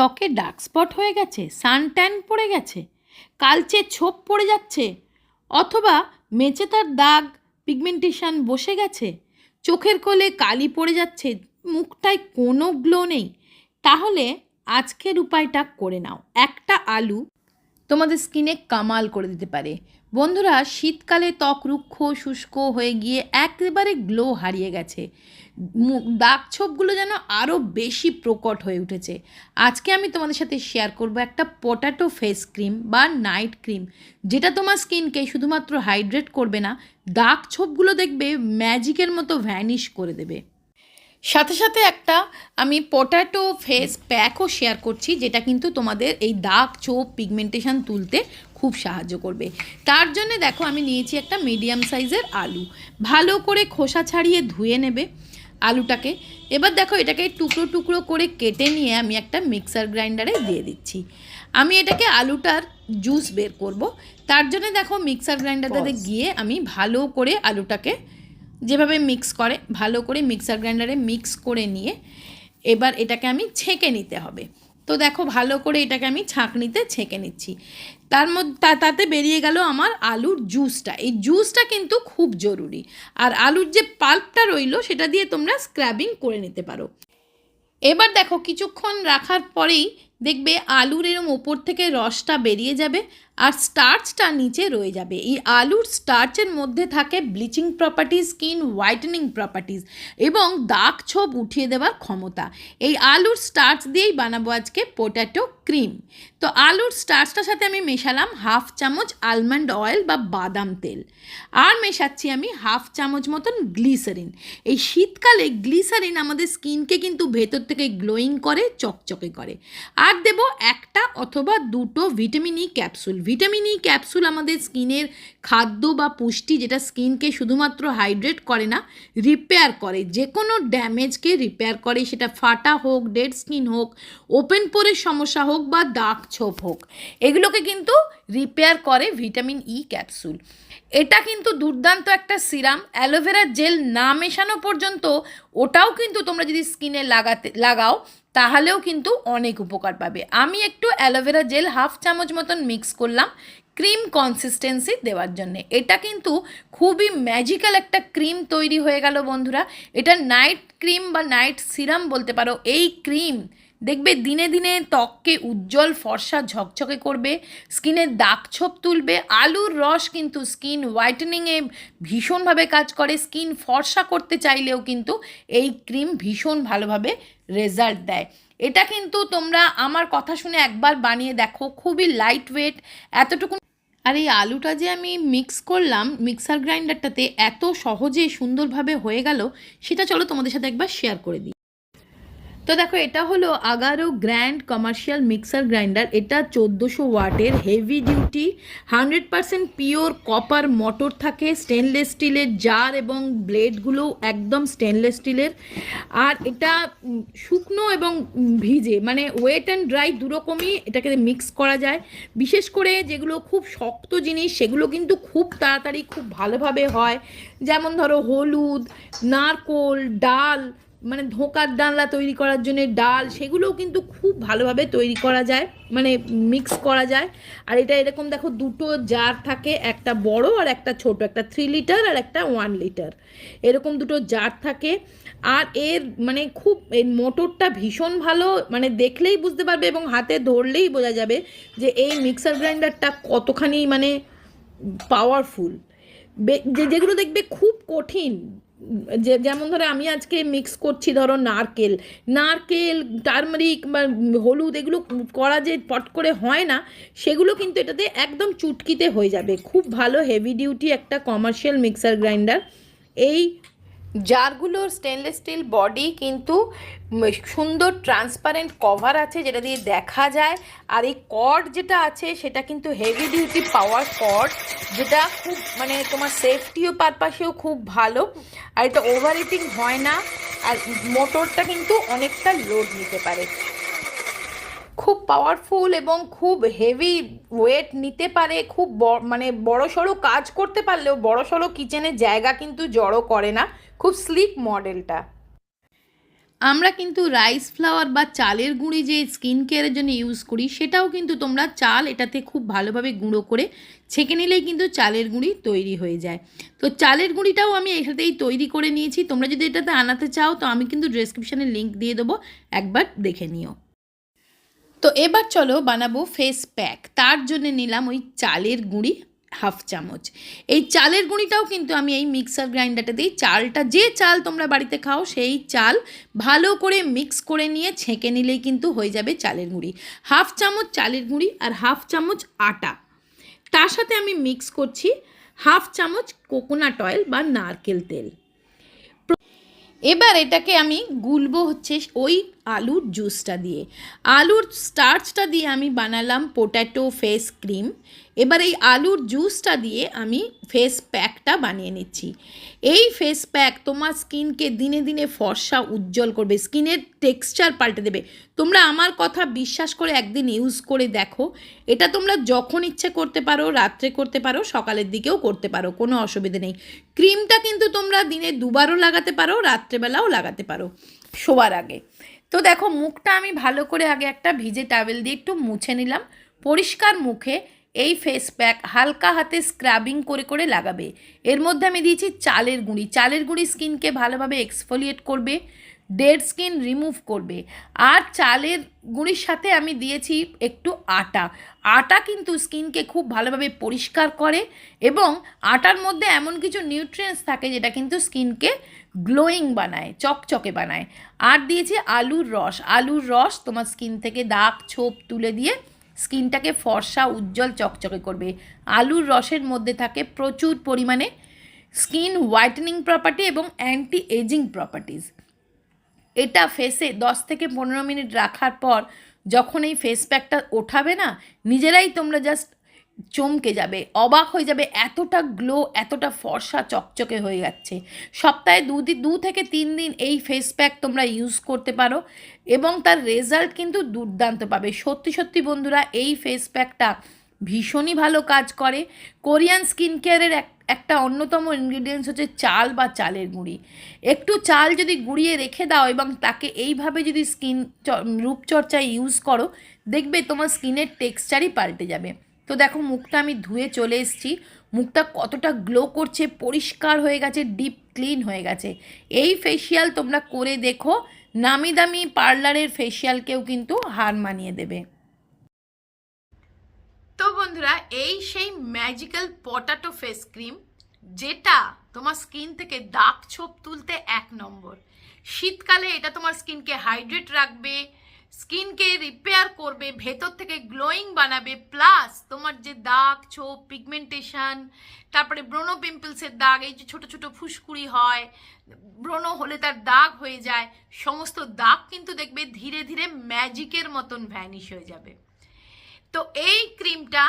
ত্বকে dark spot হয়ে গেছে সানট্যান পড়ে গেছে, কালচে ছোপ পড়ে যাচ্ছে, অথবা মেচে তার দাগ পিগমেন্টেশন বসে গেছে, চোখের কোলে কালি পড়ে যাচ্ছে, মুখটায় কোনো গ্লো নেই। তাহলে আজকের উপায়টা করে নাও। একটা আলু তোমাদের স্কিনে কামাল করে দিতে পারে। বন্ধুরা, শীতকালে ত্বক রুক্ষ, শুষ্ক হয়ে গিয়ে একেবারে গ্লো হারিয়ে গেছে। দাগ ছোপগুলো যেন আরও বেশি প্রকট হয়ে উঠেছে। আজকে আমি তোমাদের সাথে শেয়ার করব একটা পটাটো ফেস ক্রিম বা নাইট ক্রিম যেটা তোমার স্কিনকে শুধুমাত্র হাইড্রেট করবে না, দাগ ছোপগুলো দেখবে ম্যাজিকের মতো ভ্যানিশ করে দেবে। সাথে সাথে একটা আমি পটাটো ফেস প্যাকও শেয়ার করছি, যেটা কিন্তু তোমাদের এই দাগ চোপ পিগমেন্টেশন তুলতে খুব সাহায্য করবে। তার জন্য দেখো আমি নিয়েছি একটা মিডিয়াম সাইজের আলু। ভালো করে খোসা ছাড়িয়ে ধুয়ে নেবে। আলুটাকে। এবার দেখো এটাকে টুকরো টুকরো করে কেটে নিয়ে আমি একটা মিক্সার গ্রাইন্ডারে দিয়ে দিচ্ছি। আমি এটাকে আলুটার জুস বের করব। তার জন্য দেখো মিক্সার গ্রাইন্ডারটাতে গিয়ে আমি ভালো করে আলুটাকে যেভাবে মিক্স করে ভালো করে মিক্সার গ্রাইন্ডারে মিক্স করে নিয়ে এবার এটাকে আমি ছেঁকে নিতে হবে। তো দেখো ভালো করে এটাকে আমি ছাঁকনিতে ছেঁকে নিচ্ছি। তার মধ্যে তাতে বেরিয়ে গেল আমার আলুর জুসটা এই জুসটা কিন্তু খুব জরুরি। আর আলুর যে পাল্পটা রইল, সেটা দিয়ে তোমরা স্ক্র্যাবিং করে নিতে পারো। এবার দেখো, কিছুক্ষণ রাখার পরেই দেখবে আলুর এরম ওপর থেকে রসটা বেরিয়ে যাবে। আর স্টার্চটা নিচে রয়ে যাবে। এই আলুর স্টার্চের মধ্যে থাকে bleaching properties skin whitening properties এবং দাগ ছোপ উঠিয়ে দেওয়ার ক্ষমতা। এই আলুর স্টার্চ দিয়েই বানাবো আজকে পোট্যাটো ক্রিম তো আলুর স্টার্চটার সাথে আমি মেশালাম হাফ চামচ আলমন্ড অয়েল বা বাদাম তেল। আর মেশাচ্ছি আমি হাফ চামচ মতন গ্লিসারিন এই শীতকালে গ্লিসারিন আমাদের স্কিনকে কিন্তু ভেতর থেকে গ্লোয়িং করে, চকচকে করে। আর দেব একটা অথবা দুটো vitamin E capsule vitamin E capsule আমাদের স্কিনের খাদ্য বা পুষ্টি যেটা স্কিনকে শুধুমাত্র হাইড্রেট করে না রিপেয়ার করে। যে কোনো ড্যামেজকে রিপেয়ার করে, সেটা ফাটা হোক ডেড স্কিন হোক ওপেন পোরের সমস্যা হোক বা দাগ ছোপ হোক, এগুলোকে কিন্তু রিপেয়ার করে ভিটামিন ই ক্যাপসুল এটা কিন্তু দুর্দান্ত একটা সিরাম অ্যালোভেরা জেল না মেশানো পর্যন্ত ওটাও কিন্তু তোমরা যদি স্কিনে লাগাতে, লাগাও তাহলেও কিন্তু অনেক উপকার পাবে। আমি একটু অ্যালোভেরা জেল হাফ চামচ মতন মিক্স করলাম ক্রিম কনসিস্টেন্সি দেওয়ার জন্য। এটা কিন্তু খুবই ম্যাজিক্যাল একটা ক্রিম তৈরি হয়ে গেল বন্ধুরা। এটা নাইট ক্রিম বা নাইট সিরাম বলতে পারো। এই ক্রিম দেখবে দিনে দিনে ত্বককে উজ্জ্বল, ফর্সা, ঝকঝকে করবে, স্কিনের দাগ ছোপ তুলবে, আলুর রস কিন্তু স্কিন হোয়াইটেনিংয়ে ভীষণভাবে কাজ করে, স্কিন ফর্সা করতে চাইলেও কিন্তু এই ক্রিম ভীষণ ভালোভাবে রেজাল্ট দেয়। এটা কিন্তু তোমরা আমার কথা শুনে একবার বানিয়ে দেখো, খুবই লাইট ওয়েট এতটুকু আর এই আলুটা যে আমি মিক্স করলাম মিক্সার গ্রাইন্ডারটাতে এত সহজে সুন্দরভাবে হয়ে গেল, সেটা চলো তোমাদের সাথে একবার শেয়ার করে দিই। তো দেখো, এটা হলো Agaro grand commercial mixer grinder এটা চোদ্দোশো ওয়াটের heavy duty hundred percent pure copper motor থাকে স্টেনলেস স্টিলের জার এবং ব্লেডগুলো একদম স্টেনলেস স্টিলের আর এটা শুকনো এবং ভিজে মানে ওয়েট অ্যান্ড ড্রাই দুরকমই এটাকে মিক্স করা যায়। বিশেষ করে যেগুলো খুব শক্ত জিনিস, সেগুলো কিন্তু খুব তাড়াতাড়ি খুব ভালোভাবে হয়। যেমন ধরো হলুদ, নারকোল, ডাল মানে ধোঁকার ডালনা তৈরি করার জন্য ডাল সেগুলোও কিন্তু খুব ভালোভাবে তৈরি করা যায় মানে মিক্স করা যায়। আর এটা এরকম দেখো দুটো জার থাকে, একটা বড় আর একটা ছোট, একটা থ্রি লিটার আর একটা ওয়ান লিটার এরকম দুটো জার থাকে। আর এর মানে খুব, এর মোটরটা ভীষণ ভালো মানে দেখলেই বুঝতে পারবে এবং হাতে ধরলেই বোঝা যাবে যে এই মিক্সার গ্রাইন্ডারটা কতখানি মানে পাওয়ারফুল যেগুলো দেখবে খুব কঠিন যে, যেমন ধরো আমি আজকে মিক্স করছি ধরো নারকেল। নারকেল, টার্মারিক বা হলুদ এগুলো করা যে পট করে হয় না, সেগুলো কিন্তু এটাতে একদম চুটকিতে হয়ে যাবে। খুব ভালো হেভি ডিউটি একটা কমার্শিয়াল মিক্সার গ্রাইন্ডার এই জারগুলোর স্টেনলেস স্টিল বডি কিন্তু সুন্দর ট্রান্সপারেন্ট কভার আছে, যেটা দিয়ে দেখা যায়। আর এই কর্ড যেটা আছে, সেটা কিন্তু হেভি ডিউটি পাওয়ার কর্ড যেটা খুব মানে তোমার সেফটিও পারপাসেও খুব ভালো। আর এটা ওভার হিটিং হয় না, আর মোটরটা কিন্তু অনেকটা লোড নিতে পারে। খুব পাওয়ারফুল এবং খুব হেভি ওয়েট নিতে পারে, খুব মানে বড় সড়ো কাজ করতে পারলেও বড় সড়ো কিচেনের জায়গা কিন্তু জড়ো করে না। খুব স্লিক মডেলটা আমরা কিন্তু রাইস ফ্লাওয়ার বা চালের গুঁড়ি যে স্কিন কেয়ারের জন্য ইউজ করি, সেটাও কিন্তু তোমরা চাল এটাতে খুব ভালোভাবে গুঁড়ো করে ছেঁকে নিলেই কিন্তু চালের গুঁড়ি তৈরি হয়ে যায়। তো চালের গুঁড়িটাও আমি এটাতেই তৈরি করে নিয়েছি। তোমরা যদি এটাতে আনাতে চাও, তো আমি কিন্তু ডেসক্রিপশানে লিঙ্ক দিয়ে দেবো, একবার দেখে নিও। তো এবার চলো বানাবো ফেস প্যাক তার জন্য নিলাম ওই চালের গুঁড়ি। হাফ চামচ। এই চালের গুঁড়িটাও কিন্তু আমি এই মিক্সার গ্রাইন্ডারটা দিই। চালটা যে চাল তোমরা বাড়িতে খাও, সেই চাল ভালো করে মিক্স করে নিয়ে ছেঁকে নিলেই কিন্তু হয়ে যাবে চালের গুঁড়ি। হাফ চামচ চালের গুঁড়ি আর হাফ চামচ আটা। তার সাথে আমি মিক্স করছি হাফ চামচ কোকোনাট অয়েল বা নারকেল তেল। এবার এটাকে আমি গুলবো হচ্ছে ওই আলুর জুসটা দিয়ে। আলুর স্টার্চটা দিয়ে আমি বানালাম পোট্যাটো ফেস ক্রিম এবার এই আলুর জুসটা দিয়ে আমি ফেস প্যাকটা বানিয়ে নিচ্ছি। এই ফেস প্যাক তোমার স্কিনকে দিনে দিনে ফর্সা, উজ্জ্বল করবে, স্কিনের টেক্সচার পাল্টে দেবে। তোমরা আমার কথা বিশ্বাস করে একদিন ইউজ করে দেখো। এটা তোমরা যখন ইচ্ছে করতে পারো, রাত্রে করতে পারো, সকালের দিকেও করতে পারো, কোনো অসুবিধে নেই। ক্রিমটা কিন্তু তোমরা দিনে দুবারও লাগাতে পারো, রাত্রেবেলাও লাগাতে পারো, শোবার আগে। তো দেখো, মুখটা আমি ভালো করে আগে একটা ভিজে টাবেল দিয়ে একটু মুছে নিলাম। পরিষ্কার মুখে এই ফেস প্যাক হালকা হাতে স্ক্রাবিং করে করে লাগাবে। এর মধ্যে আমি দিয়েছি চালের গুঁড়ি। চালের গুঁড়ি স্কিনকে ভালোভাবে এক্সফোলিয়েট করবে ডেড স্কিন রিমুভ করবে। আর চালের গুঁড়ির সাথে আমি দিয়েছি একটু আটা। আটা কিন্তু স্কিনকে খুব ভালোভাবে পরিষ্কার করে এবং আটার মধ্যে এমন কিছু নিউট্রিয়েন্টস থাকে যেটা কিন্তু স্কিনকে গ্লোয়িং বানায়, চকচকে বানায়। আর দিয়েছি আলুর রস। আলুর রস তোমার স্কিন থেকে দাগ, ছোপ তুলে দিয়ে স্কিনটাকে ফর্সা, উজ্জ্বল, চকচকে করবে। আলুর রসের মধ্যে থাকে প্রচুর পরিমাণে স্কিন হোয়াইটেনিং প্রপার্টি এবং অ্যান্টি এজিং প্রপার্টিজ এটা ফেসে দশ থেকে পনেরো মিনিট রাখার পর যখন এই ফেস প্যাকটা ওঠাবে না, নিজেরাই তোমরা জাস্ট চমকে যাবে, অবাক হয়ে যাবে, এতটা গ্লো এতটা ফর্সা, চকচকে হয়ে যাচ্ছে। সপ্তাহে দু দু থেকে তিন দিন এই ফেস প্যাক তোমরা ইউজ করতে পারো এবং তার রেজাল্ট কিন্তু দুর্দান্ত পাবে। সত্যি সত্যি বন্ধুরা, এই ফেস প্যাকটা ভীষণই ভালো কাজ করে। কোরিয়ান স্কিন কেয়ারের এক, একটা অন্যতম ইনগ্রিডিয়েন্টস হচ্ছে চাল বা চালের গুঁড়ি। একটু চাল যদি গুঁড়িয়ে রেখে দাও এবং তাকে এইভাবে যদি স্কিন রূপচর্চায় ইউজ করো, দেখবে তোমার স্কিনের টেক্সচারই পাল্টে যাবে। তো দেখো, মুখটা আমি ধুয়ে চলে এসেছি। মুখটা কতটা গ্লো করছে, পরিষ্কার হয়ে গেছে ডিপ ক্লিন হয়ে গেছে। এই ফেসিয়াল তোমরা করে দেখো, নামি দামি পার্লারের ফেসিয়ালকেও কিন্তু হার মানিয়ে দেবে। তো বন্ধুরা, এই সেই ম্যাজিক্যাল পটাটো ফেস ক্রিম যেটা তোমার স্কিন থেকে দাগ ছোপ তুলতে এক নম্বর। শীতকালে এটা তোমার স্কিনকে হাইড্রেট রাখবে স্কিনকে রিপেয়ার করবে, ভেতর থেকে গ্লোয়িং বানাবে প্লাস তোমার যে দাগ, ছোপ পিগমেন্টেশন তারপরে ব্রণ পিম্পলসের দাগ, এই যে ছোট ছোট ফুসকুড়ি হয়, ব্রণ হলে তার দাগ হয়ে যায়, সমস্ত দাগ কিন্তু দেখবে ধীরে ধীরে ম্যাজিকের মতন ভ্যানিশ হয়ে যাবে। তো এই ক্রিমটা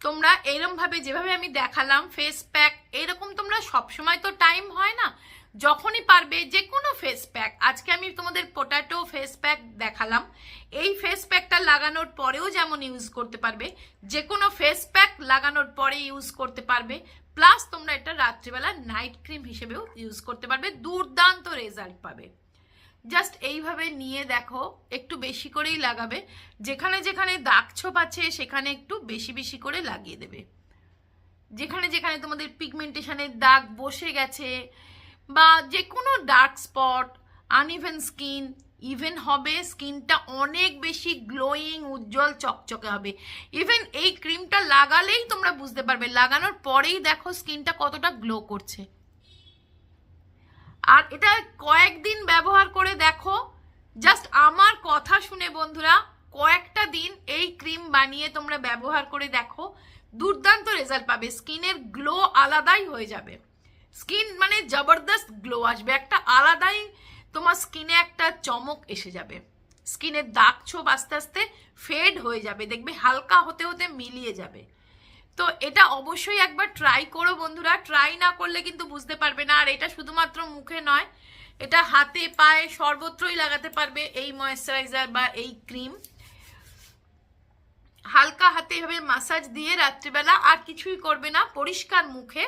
তোমরা এরমভাবে যেভাবে আমি দেখালাম ফেস প্যাক এরকম তোমরা সবসময় তো টাইম হয় না যখনই পারবে যে কোনো ফেস প্যাক আজকে আমি তোমাদের পোটাটো ফেস প্যাক দেখালাম। এই ফেস প্যাকটা লাগানোর পরেও যেমন ইউজ করতে পারবে যে কোনো ফেস প্যাক লাগানোর পরে ইউজ করতে পারবে। প্লাস তোমরা এটা রাত্রিবেলা নাইট ক্রিম হিসেবেও ইউজ করতে পারবে, দুর্দান্ত রেজাল্ট পাবে। জাস্ট এইভাবে নিয়ে দেখো, একটু বেশি করেই লাগাবে। যেখানে যেখানে দাগ ছোপ আছে, সেখানে একটু বেশি বেশি করে লাগিয়ে দেবে। যেখানে যেখানে তোমাদের পিগমেন্টেশনের দাগ বসে গেছে বা যে কোনো dark spot uneven skin even হবে স্কিনটা অনেক বেশি গ্লোয়িং উজ্জ্বল, চকচকে হবে। ইভেন এই ক্রিমটা লাগালেই তোমরা বুঝতে পারবে, লাগানোর পরেই দেখো স্কিনটা কতটা গ্লো করছে। আর এটা কয়েকদিন ব্যবহার করে দেখো জাস্ট আমার কথা শুনে বন্ধুরা, কয়েকটা দিন এই ক্রিম বানিয়ে তোমরা ব্যবহার করে দেখো, দুর্দান্ত রেজাল্ট পাবে স্কিনের গ্লো আলাদাই হয়ে যাবে। স্কিন মানে জবরদস্ত গ্লো আসবে। একটা আলাদাই তোমার স্কিনে একটা চমক এসে যাবে। স্কিনের দাগ ছোপ আস্তে আস্তে ফেড হয়ে যাবে, দেখবে হালকা হতে হতে মিলিয়ে যাবে। তো এটা অবশ্যই একবার ট্রাই করো বন্ধুরা। ট্রাই না করলে কিন্তু বুঝতে পারবে না। আর এটা শুধুমাত্র মুখে নয়, এটা হাতে, পায়ে সর্বত্রই লাগাতে পারবে এই ময়েশ্চারাইজার বা এই ক্রিম হালকা হাতে এভাবে মাসাজ দিয়ে রাত্রিবেলা আর কিছুই করবে না, পরিষ্কার মুখে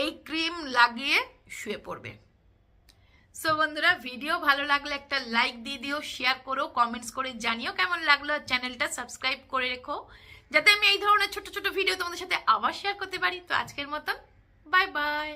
এই ক্রিম লাগিয়ে শুয়ে পড়বে। সো বন্ধুরা ভিডিও ভালো লাগলে একটা লাইক দিয়ে দিও শেয়ার করো কমেন্টস করে জানিও কেমন লাগল চ্যানেলটা সাবস্ক্রাইব করে রেখো, যাতে আমি এই ধরনের ছোট ছোট ভিডিও তোমাদের সাথে আবার শেয়ার করতে পারি। তো আজকের মতন বাই বাই